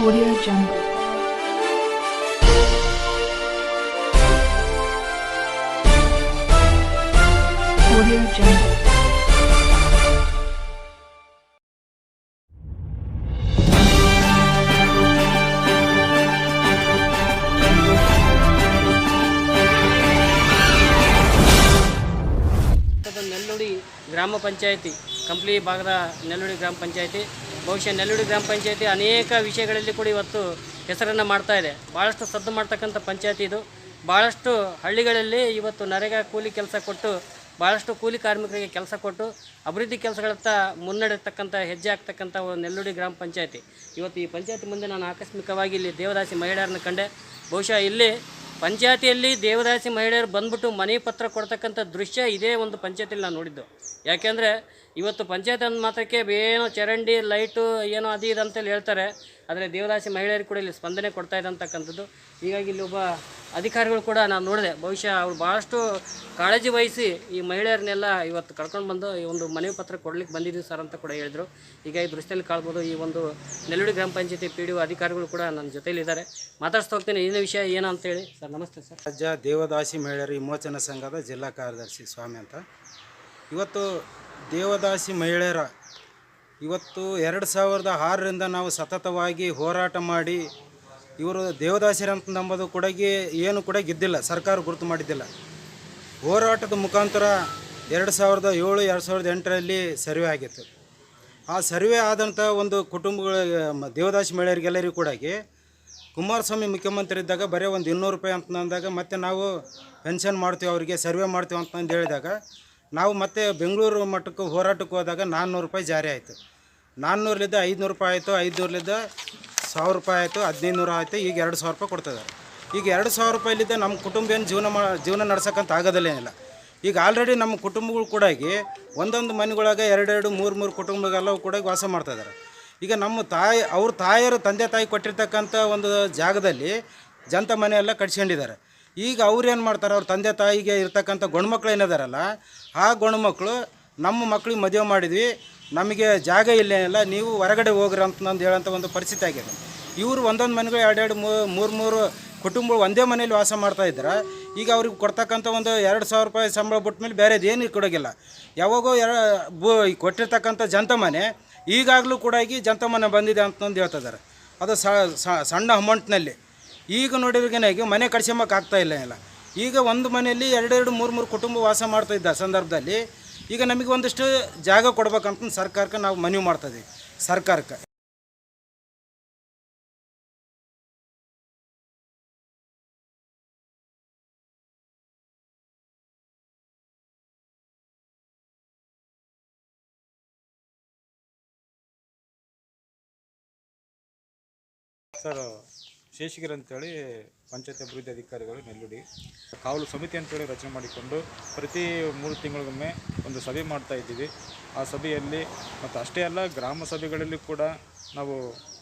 Audio Jungle. Audio Jungle. ಗ್ರಾಮ ಪಂಚಾಯಿತಿ ಕಂಪ್ಲಿ ಭಾಗದ ನೆಲ್ಲುಡಿ ಗ್ರಾಮ ಪಂಚಾಯತಿ ಬಹುಶಃ ನೆಲ್ಲುಡಿ ಗ್ರಾಮ ಪಂಚಾಯತಿ ಅನೇಕ ವಿಷಯಗಳಲ್ಲಿ ಕೂಡ ಇವತ್ತು ಹೆಸರನ್ನು ಮಾಡ್ತಾ ಇದೆ. ಭಾಳಷ್ಟು ಸದ್ದು ಮಾಡ್ತಕ್ಕಂಥ ಪಂಚಾಯತಿ ಇದು. ಭಾಳಷ್ಟು ಹಳ್ಳಿಗಳಲ್ಲಿ ಇವತ್ತು ನರೇಗಾ ಕೂಲಿ ಕೆಲಸ ಕೊಟ್ಟು ಭಾಳಷ್ಟು ಕೂಲಿ ಕಾರ್ಮಿಕರಿಗೆ ಕೆಲಸ ಕೊಟ್ಟು, ಅಭಿವೃದ್ಧಿ ಕೆಲಸಗಳತ್ತ ಮುನ್ನಡೆತಕ್ಕಂಥ ಹೆಜ್ಜೆ ಆಗ್ತಕ್ಕಂಥ ಒಂದು ನೆಲ್ಲುಡಿ ಗ್ರಾಮ ಪಂಚಾಯತಿ. ಇವತ್ತು ಈ ಪಂಚಾಯತಿ ಮುಂದೆ ನಾನು ಆಕಸ್ಮಿಕವಾಗಿ ಇಲ್ಲಿ ದೇವದಾಸಿ ಮಹಿಳೆಯರನ್ನು ಕಂಡೆ. ಬಹುಶಃ ಇಲ್ಲಿ ಪಂಚಾಯತಿಯಲ್ಲಿ ದೇವದಾಸಿ ಮಹಿಳೆಯರು ಬಂದ್ಬಿಟ್ಟು ಮನೆ ಪತ್ರ ಕೊಡ್ತಕ್ಕಂಥ ದೃಶ್ಯ ಇದೇ ಒಂದು ಪಂಚಾಯತಿಯಲ್ಲಿ ನಾನು ನೋಡಿದ್ದು. ಯಾಕೆಂದರೆ ಇವತ್ತು ಪಂಚಾಯತ್ ಅಂದ ಮಾತ್ರಕ್ಕೆ ಏನೋ ಚರಂಡಿ, ಲೈಟು, ಏನೋ ಅದು ಇದು ಅಂತೇಳಿ ಹೇಳ್ತಾರೆ. ಆದರೆ ದೇವದಾಸಿ ಮಹಿಳೆಯರು ಕೂಡ ಇಲ್ಲಿ ಸ್ಪಂದನೆ ಕೊಡ್ತಾ ಇದ್ದಂತಕ್ಕಂಥದ್ದು. ಹೀಗಾಗಿ ಇಲ್ಲಿ ಒಬ್ಬ ಅಧಿಕಾರಿಗಳು ಕೂಡ ನಾನು ನೋಡಿದೆ. ಬಹುಶಃ ಅವ್ರು ಭಾಳಷ್ಟು ಕಾಳಜಿ ವಹಿಸಿ ಈ ಮಹಿಳೆಯರನ್ನೆಲ್ಲ ಇವತ್ತು ಕರ್ಕೊಂಡು ಬಂದು ಈ ಒಂದು ಮನವಿ ಪತ್ರ ಕೊಡ್ಲಿಕ್ಕೆ ಬಂದಿದ್ದೀವಿ ಸರ್ ಅಂತ ಕೂಡ ಹೇಳಿದರು. ಹೀಗಾಗಿ ದೃಷ್ಟಿಯಲ್ಲಿ ಕಾಳ್ಬೋದು ಈ ಒಂದು ನೆಲ್ಲುಡಿ ಗ್ರಾಮ ಪಂಚಾಯತಿ ಪಿ ಡಿ ಅಧಿಕಾರಿಗಳು ಕೂಡ ನನ್ನ ಜೊತೆಯಲ್ಲಿದ್ದಾರೆ. ಮಾತಾಡ್ಸ್ತಾ ಹೋಗ್ತೀನಿ. ಏನೇ ವಿಷಯ ಏನು ಅಂತೇಳಿ ಸರ್, ನಮಸ್ತೆ ಸರ್. ರಾಜ್ಯ ದೇವದಾಸಿ ಮಹಿಳೆಯರ ವಿಮೋಚನಾ ಸಂಘದ ಜಿಲ್ಲಾ ಕಾರ್ಯದರ್ಶಿ ಸ್ವಾಮಿ ಅಂತ. ಇವತ್ತು ದೇವದಾಸಿ ಮಹಿಳೆಯರ ಇವತ್ತು ಎರಡು ಸಾವಿರದ ಆರರಿಂದ ನಾವು ಸತತವಾಗಿ ಹೋರಾಟ ಮಾಡಿ ಇವರು ದೇವದಾಸರಂತ ನಂಬೋದು ಕೂಡ ಏನು ಕೂಡ ಗೆದ್ದಿಲ್ಲ, ಸರ್ಕಾರ ಗುರುತು ಮಾಡಿದ್ದಿಲ್ಲ. ಹೋರಾಟದ ಮುಖಾಂತರ ಎರಡು ಸಾವಿರದ ಏಳು, ಎರಡು ಸಾವಿರದ ಎಂಟರಲ್ಲಿ ಸರ್ವೆ ಆಗಿತ್ತು. ಆ ಸರ್ವೆ ಆದಂಥ ಒಂದು ಕುಟುಂಬಗಳ ದೇವದಾಸಿ ಮಹಿಳೆಯರಿಗೆಲ್ಲರಿಗೂ ಕೂಡ ಕುಮಾರಸ್ವಾಮಿ ಮುಖ್ಯಮಂತ್ರಿ ಇದ್ದಾಗ ಬರೀ ಒಂದು ಇನ್ನೂರು ರೂಪಾಯಿ ಅಂತ ಅಂದಾಗ ಮತ್ತೆ ನಾವು ಪೆನ್ಷನ್ ಮಾಡ್ತೀವಿ, ಅವರಿಗೆ ಸರ್ವೆ ಮಾಡ್ತೀವಿ ಅಂತಂದು ಹೇಳಿದಾಗ ನಾವು ಮತ್ತೆ ಬೆಂಗಳೂರು ಮಟ್ಟಕ್ಕೆ ಹೋರಾಟಕ್ಕೆ ಹೋದಾಗ ನಾನ್ನೂರು ರೂಪಾಯಿ ಜಾರಿ ಆಯಿತು. ನಾನ್ನೂರಲಿದ್ದ ಐದುನೂರು ರೂಪಾಯಿ ಆಯಿತು ಐದುನೂರಲಿದ್ದ ಸಾವಿರ ರೂಪಾಯಿ ಆಯಿತು ಹದಿನೈದು ನೂರು ಆಯಿತು, ಈಗ ಎರಡು ಸಾವಿರ ರೂಪಾಯಿ ಕೊಡ್ತಿದ್ದಾರೆ. ಈಗ ಎರಡು ಸಾವಿರ ರೂಪಾಯಿಲಿದ್ದ ನಮ್ಮ ಕುಟುಂಬ ಏನು ಜೀವನ ಮಾ, ಜೀವನ ನಡ್ಸೋಕ್ಕಂತ ಆಗೋದಿಲ್ಲೇನಿಲ್ಲ ಈಗ ಆಲ್ರೆಡಿ ನಮ್ಮ ಕುಟುಂಬಗಳು ಕೂಡ ಒಂದೊಂದು ಮನೆಗಳಾಗ ಎರಡೆರಡು, ಮೂರು ಮೂರು ಕುಟುಂಬಗಳೆಲ್ಲವೂ ಕೂಡ ವಾಸ ಮಾಡ್ತಾಯಿದ್ದಾರೆ ಈಗ ನಮ್ಮ ತಾಯಿ, ಅವ್ರ ತಾಯಿಯರು ತಂದೆ ತಾಯಿ ಕೊಟ್ಟಿರ್ತಕ್ಕಂಥ ಒಂದು ಜಾಗದಲ್ಲಿ ಜಂತ ಮನೆಯೆಲ್ಲ ಕಟ್ಸ್ಕೊಂಡಿದ್ದಾರೆ. ಈಗ ಅವ್ರು ಏನು ಮಾಡ್ತಾರೆ? ಅವ್ರ ತಂದೆ ತಾಯಿಗೆ ಇರ್ತಕ್ಕಂಥ ಗಂಡ್ಮಕ್ಳು ಏನಿದಾರಲ್ಲ, ಆ ಗಂಡ್ಮಕ್ಳು ನಮ್ಮ ಮಕ್ಳಿಗೆ ಮದುವೆ ಮಾಡಿದ್ವಿ, ನಮಗೆ ಜಾಗ ಇಲ್ಲೇನಿಲ್ಲ, ನೀವು ಹೊರಗಡೆ ಹೋಗ್ರಿ ಅಂತ ನಂದು ಹೇಳೋಂಥ ಒಂದು ಪರಿಸ್ಥಿತಿ ಆಗಿದೆ. ಇವರು ಒಂದೊಂದು ಮನೆಗಳು ಎರಡೆರಡು ಮೂರು ಮೂರು ಕುಟುಂಬ ಒಂದೇ ಮನೇಲಿ ವಾಸ ಮಾಡ್ತಾ ಇದ್ದಾರೆ ಈಗ ಅವ್ರಿಗೆ ಕೊಡ್ತಕ್ಕಂಥ ಒಂದು ಎರಡು ಸಾವಿರ ರೂಪಾಯಿ ಸಂಬಳ ಬಿಟ್ಟ ಮೇಲೆ ಬೇರೆದು ಏನು ಕೊಡೋಗಿಲ್ಲ. ಯಾವಾಗೋ ಎರ ಕೊಟ್ಟಿರ್ತಕ್ಕಂಥ ಜಂತ ಮನೆ ಈಗಾಗಲೂ ಕೂಡ ಈಗ ಜಂತ ಮನೆ ಬಂದಿದೆ ಅಂತಂದು ಹೇಳ್ತಿದ್ದಾರೆ ಅದು ಸಣ್ಣ ಅಮೌಂಟ್ನಲ್ಲಿ. ಈಗ ನೋಡಿದ್ರಿಗೇನಾಗಿ ಮನೆ ಕಡ್ಸ್ಕೊಂಬಕ್ಕೆ ಆಗ್ತಾ ಇಲ್ಲ ಇಲ್ಲ ಈಗ ಒಂದು ಮನೆಯಲ್ಲಿ ಎರಡೆರಡು ಮೂರು ಮೂರು ಕುಟುಂಬ ವಾಸ ಮಾಡ್ತಾ ಇದ್ದ ಸಂದರ್ಭದಲ್ಲಿ ಈಗ ನಮಗೆ ಒಂದಿಷ್ಟು ಜಾಗ ಕೊಡ್ಬೇಕಂತ ಸರ್ಕಾರಕ್ಕೆ ನಾವು ಮನವಿ ಮಾಡ್ತದೆ ಸರ್ಕಾರಕ್ಕೆ. ಸರ್ ಶೇಷಗಿರಿ ಅಂತೇಳಿ ಪಂಚಾಯತ್ ಅಭಿವೃದ್ಧಿ ಅಧಿಕಾರಿಗಳು ನೆಲ್ಲುಡಿ ಕಾವಲು ಸಮಿತಿ ಅಂತೇಳಿ ರಚನೆ ಮಾಡಿಕೊಂಡು ಪ್ರತಿ ಮೂರು ತಿಂಗಳಿಗೊಮ್ಮೆ ಒಂದು ಸಭೆ ಮಾಡ್ತಾ ಇದ್ದೀವಿ. ಆ ಸಭೆಯಲ್ಲಿ ಮತ್ತು ಅಷ್ಟೇ ಅಲ್ಲ ಗ್ರಾಮ ಸಭೆಗಳಲ್ಲಿ ಕೂಡ ನಾವು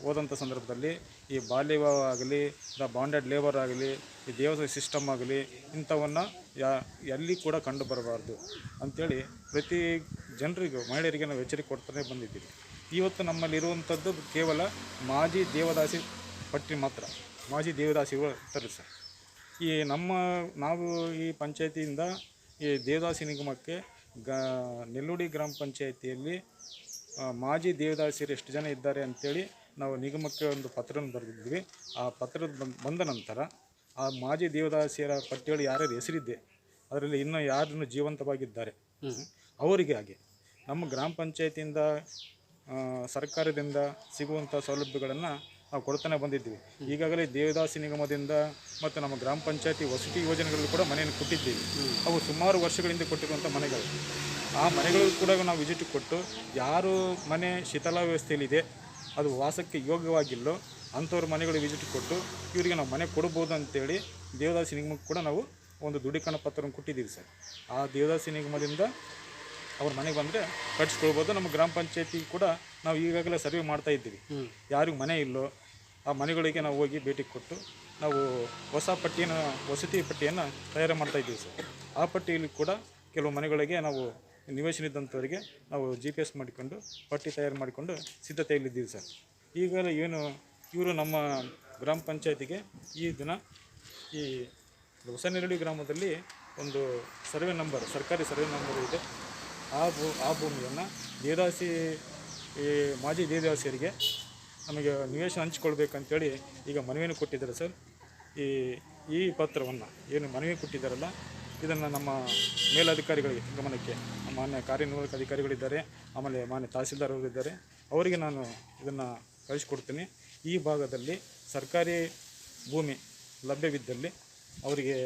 ಹೋದಂಥ ಸಂದರ್ಭದಲ್ಲಿ ಈ ಬಾಲ್ಯ ವಿವಾಹ ಆಗಲಿ, ದ ಬಾಂಡೆಡ್ ಲೇಬರ್ ಆಗಲಿ, ಈ ದೇವಸ್ಥಾನ ಸಿಸ್ಟಮ್ ಆಗಲಿ ಇಂಥವನ್ನು ಯಾ ಎಲ್ಲಿ ಕೂಡ ಕಂಡು ಬರಬಾರ್ದು ಅಂಥೇಳಿ ಪ್ರತಿ ಜನರಿಗೂ, ಮಹಿಳೆಯರಿಗೆ ನಾವು ಎಚ್ಚರಿಕೆ ಕೊಡ್ತಾನೆ ಬಂದಿದ್ದೀವಿ. ಇವತ್ತು ನಮ್ಮಲ್ಲಿರುವಂಥದ್ದು ಕೇವಲ ಮಾಜಿ ದೇವದಾಸಿ ಪಟ್ಟಿ ಮಾತ್ರ. ಮಾಜಿ ದೇವದಾಸಿಗಳು ಇರ್ತಾರೆ ಸರ್. ಈ ನಮ್ಮ ನಾವು ಈ ಪಂಚಾಯತಿಯಿಂದ ಈ ದೇವದಾಸಿ ನಿಗಮಕ್ಕೆ ಗ ನೆಲ್ಲುಡಿ ಗ್ರಾಮ ಪಂಚಾಯತಿಯಲ್ಲಿ ಮಾಜಿ ದೇವದಾಸಿಯರು ಎಷ್ಟು ಜನ ಇದ್ದಾರೆ ಅಂಥೇಳಿ ನಾವು ನಿಗಮಕ್ಕೆ ಒಂದು ಪತ್ರವನ್ನು ಬರೆದಿದ್ವಿ. ಆ ಪತ್ರದ ಬಂದ್ ನಂತರ ಆ ಮಾಜಿ ದೇವದಾಸಿಯರ ಪಟ್ಟಿಯಲ್ಲಿ ಯಾರ್ಯಾರು ಹೆಸರಿದ್ದೆ ಅದರಲ್ಲಿ ಇನ್ನೂ ಯಾರನ್ನು ಜೀವಂತವಾಗಿದ್ದಾರೆ. ಅವರಿಗೆ ಹಾಗೆ ನಮ್ಮ ಗ್ರಾಮ ಪಂಚಾಯತಿಯಿಂದ ಸರ್ಕಾರದಿಂದ ಸಿಗುವಂಥ ಸೌಲಭ್ಯಗಳನ್ನು ನಾವು ಕೊಡ್ತಾನೆ ಬಂದಿದ್ದೀವಿ. ಈಗಾಗಲೇ ದೇವದಾಸಿ ನಿಗಮದಿಂದ ಮತ್ತು ನಮ್ಮ ಗ್ರಾಮ ಪಂಚಾಯತಿ ವಸತಿ ಯೋಜನೆಗಳಲ್ಲಿ ಕೂಡ ಮನೆಯನ್ನು ಕೊಟ್ಟಿದ್ದೀವಿ. ಅವು ಸುಮಾರು ವರ್ಷಗಳಿಂದ ಕೊಟ್ಟಿರುವಂಥ ಮನೆಗಳು. ಆ ಮನೆಗಳಿಗೂ ಕೂಡ ನಾವು ವಿಸಿಟ್ ಕೊಟ್ಟು ಯಾರು ಮನೆ ಶೀತಲ ವ್ಯವಸ್ಥೆಯಲ್ಲಿದೆ, ಅದು ವಾಸಕ್ಕೆ ಯೋಗ್ಯವಾಗಿಲ್ಲೋ ಅಂಥವ್ರ ಮನೆಗಳಿಗೆ ವಿಸಿಟ್ ಕೊಟ್ಟು ಇವರಿಗೆ ನಾವು ಮನೆ ಕೊಡ್ಬೋದು ಅಂತೇಳಿ ದೇವದಾಸಿ ನಿಗಮಕ್ಕೆ ಕೂಡ ನಾವು ಒಂದು ದೃಢೀಕರಣ ಪತ್ರವನ್ನು ಕೊಟ್ಟಿದ್ದೀವಿ ಸರ್. ಆ ದೇವದಾಸಿ ನಿಗಮದಿಂದ ಅವ್ರ ಮನೆಗೆ ಬಂದರೆ ಕಟ್ಸ್ಕೊಳ್ಬೋದು. ನಮ್ಮ ಗ್ರಾಮ ಪಂಚಾಯತಿ ಕೂಡ ನಾವು ಈಗಾಗಲೇ ಸರ್ವೆ ಮಾಡ್ತಾ ಇದ್ದೀವಿ. ಯಾರಿಗೂ ಮನೆ ಇಲ್ಲೋ ಆ ಮನೆಗಳಿಗೆ ನಾವು ಹೋಗಿ ಭೇಟಿ ಕೊಟ್ಟು ನಾವು ಹೊಸ ಪಟ್ಟಿಯನ್ನು ವಸತಿ ಪಟ್ಟಿಯನ್ನು ತಯಾರು ಮಾಡ್ತಾ ಇದ್ದೀವಿ ಸರ್. ಆ ಪಟ್ಟಿಯಲ್ಲಿ ಕೂಡ ಕೆಲವು ಮನೆಗಳಿಗೆ ನಾವು ನಿವೇಶನ ಇದ್ದಂಥವರಿಗೆ ನಾವು ಜಿ ಪಿ ಎಸ್ ಮಾಡಿಕೊಂಡು ಪಟ್ಟಿ ತಯಾರು ಮಾಡಿಕೊಂಡು ಸಿದ್ಧತೆಯಲ್ಲಿದ್ದೀವಿ ಸರ್. ಈಗಲೇ ಏನು ಇವರು ನಮ್ಮ ಗ್ರಾಮ ಪಂಚಾಯತಿಗೆ ಈ ದಿನ ಈ ಹೊಸನೆರಳಿ ಗ್ರಾಮದಲ್ಲಿ ಒಂದು ಸರ್ವೆ ನಂಬರ್ ಸರ್ಕಾರಿ ಸರ್ವೆ ನಂಬರ್ ಇದೆ. ಆ ಭೂ, ಆ ಭೂಮಿಯನ್ನು ದೇದಾಸಿ ಈ ಮಾಜಿ ದೇದಾಸಿಯರಿಗೆ ನಮಗೆ ನಿವೇಶನ ಹಂಚಿಕೊಳ್ಬೇಕಂತೇಳಿ ಈಗ ಮನವಿಯನ್ನು ಕೊಟ್ಟಿದ್ದಾರೆ ಸರ್. ಈ ಈ ಪತ್ರವನ್ನು ಏನು ಮನವಿ ಕೊಟ್ಟಿದ್ದಾರಲ್ಲ, ಇದನ್ನು ನಮ್ಮ ಮೇಲಧಿಕಾರಿಗಳಿಗೆ, ಗಮನಕ್ಕೆ ಮಾನ್ಯ ಕಾರ್ಯನಿರ್ವಾಹಕ ಅಧಿಕಾರಿಗಳಿದ್ದಾರೆ, ಆಮೇಲೆ ಮಾನ್ಯ ತಹಸೀಲ್ದಾರ್ ಅವರಿದ್ದಾರೆ ಅವರಿಗೆ ನಾನು ಇದನ್ನು ಕಳಿಸ್ಕೊಡ್ತೀನಿ. ಈ ಭಾಗದಲ್ಲಿ ಸರ್ಕಾರಿ ಭೂಮಿ ಲಭ್ಯವಿದ್ದಲ್ಲಿ ಅವರಿಗೆ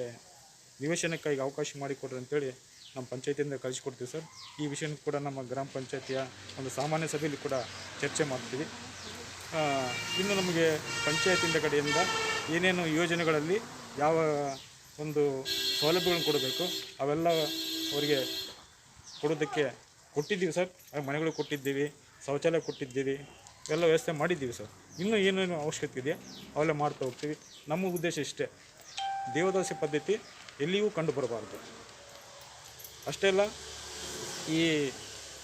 ನಿವೇಶನಕ್ಕಾಗಿ ಅವಕಾಶ ಮಾಡಿಕೊಡ್ರಿ ಅಂತೇಳಿ ನಮ್ಮ ಪಂಚಾಯತಿಯಿಂದ ಕಳಿಸ್ಕೊಡ್ತೀವಿ ಸರ್. ಈ ವಿಷಯ ಕೂಡ ನಮ್ಮ ಗ್ರಾಮ ಪಂಚಾಯತಿಯ ಒಂದು ಸಾಮಾನ್ಯ ಸಭೆಯಲ್ಲಿ ಕೂಡ ಚರ್ಚೆ ಮಾಡ್ತೀವಿ. ಇನ್ನು ನಮಗೆ ಪಂಚಾಯತಿಯಿಂದ ಕಡೆಯಿಂದ ಏನೇನು ಯೋಜನೆಗಳಲ್ಲಿ ಯಾವ ಒಂದು ಸೌಲಭ್ಯಗಳನ್ನು ಕೊಡಬೇಕು, ಅವೆಲ್ಲ ಅವರಿಗೆ ಕೊಡೋದಕ್ಕೆ ಕೊಟ್ಟಿದ್ದೀವಿ ಸರ್. ಮನೆಗಳಿಗೆ ಮನೆಗಳು ಕೊಟ್ಟಿದ್ದೀವಿ, ಶೌಚಾಲಯ ಕೊಟ್ಟಿದ್ದೀವಿ, ಎಲ್ಲ ವ್ಯವಸ್ಥೆ ಮಾಡಿದ್ದೀವಿ ಸರ್. ಇನ್ನೂ ಏನೇನು ಅವಶ್ಯಕತೆ ಇದೆಯಾ ಅವೆಲ್ಲ ಮಾಡ್ತಾ ಹೋಗ್ತೀವಿ. ನಮ್ಮ ಉದ್ದೇಶ ಇಷ್ಟೇ. ದೇವದಾಸಿ ಪದ್ಧತಿ ಎಲ್ಲಿಯೂ ಕಂಡು ಬರಬಾರ್ದು. ಅಷ್ಟೇ ಅಲ್ಲ ಈ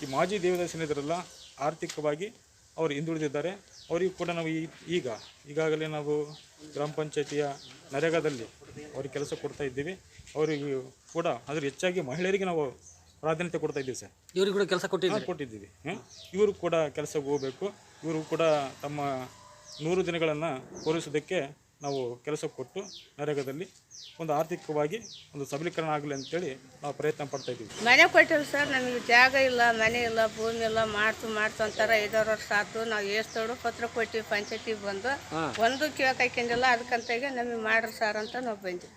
ಈ ಮಾಜಿ ದೇವದಾಸಿನಿದ್ರಲ್ಲ ಆರ್ಥಿಕವಾಗಿ ಅವರು ಹಿಂದುಳಿದಿದ್ದಾರೆ. ಅವರಿಗೂ ಕೂಡ ನಾವು ಈ ಈಗ ಈಗಾಗಲೇ ನಾವು ಗ್ರಾಮ ಪಂಚಾಯತಿಯ ನರೇಗಾದಲ್ಲಿ ಅವ್ರಿಗೆ ಕೆಲಸ ಕೊಡ್ತಾ ಇದ್ದೀವಿ. ಅವರಿಗೆ ಕೂಡ ಅದ್ರ ಹೆಚ್ಚಾಗಿ ಮಹಿಳೆಯರಿಗೆ ನಾವು ಪ್ರಾಧಾನ್ಯತೆ ಕೊಡ್ತಾ ಇದ್ದೀವಿ ಸರ್. ಇವ್ರಿಗೆ ಕೂಡ ಕೆಲಸ ಕೊಟ್ಟಿದ್ದೀವಿ ಕೊಟ್ಟಿದ್ದೀವಿ. ಹ್ಞೂ ಇವರು ಕೂಡ ಕೆಲಸಕ್ಕೆ ಹೋಗಬೇಕು. ಇವರು ಕೂಡ ತಮ್ಮ ನೂರು ದಿನಗಳನ್ನು ಪೂರೈಸೋದಕ್ಕೆ ನಾವು ಕೆಲಸ ಕೊಟ್ಟು ನರೇಗಾದಲ್ಲಿ ಒಂದು ಆರ್ಥಿಕವಾಗಿ ಒಂದು ಸಬಲೀಕರಣ ಆಗಲಿ ಅಂತೇಳಿ ನಾವು ಪ್ರಯತ್ನ ಪಡ್ತಾ ಇದ್ದೀವಿ. ಮನೆ ಕೊಟ್ಟಿಲ್ಲ ಸರ್ ನಮಗೆ ಜಾಗ ಇಲ್ಲ ಮನೆ ಇಲ್ಲ ಭೂಮಿ ಇಲ್ಲ ಮಾಡ್ತು ಮಾಡ್ತು ಅಂತಾರೆ. ಐದಾರು ವರ್ಷ ಆತು ನಾವು ಎಷ್ಟು ಪತ್ರ ಕೊಟ್ಟಿವಿ ಪಂಚಾಯತಿಗೆ ಬಂದು. ಒಂದು ಕೇಳಕ್ ಹಾಕೊಂಡಿಲ್ಲ ಅದಕ್ಕಂತಾಗೆ ನಮಗೆ ಮಾಡ್ರಿ ಸರ್ ಅಂತ ನಾವು ಬಂದ್ವಿ.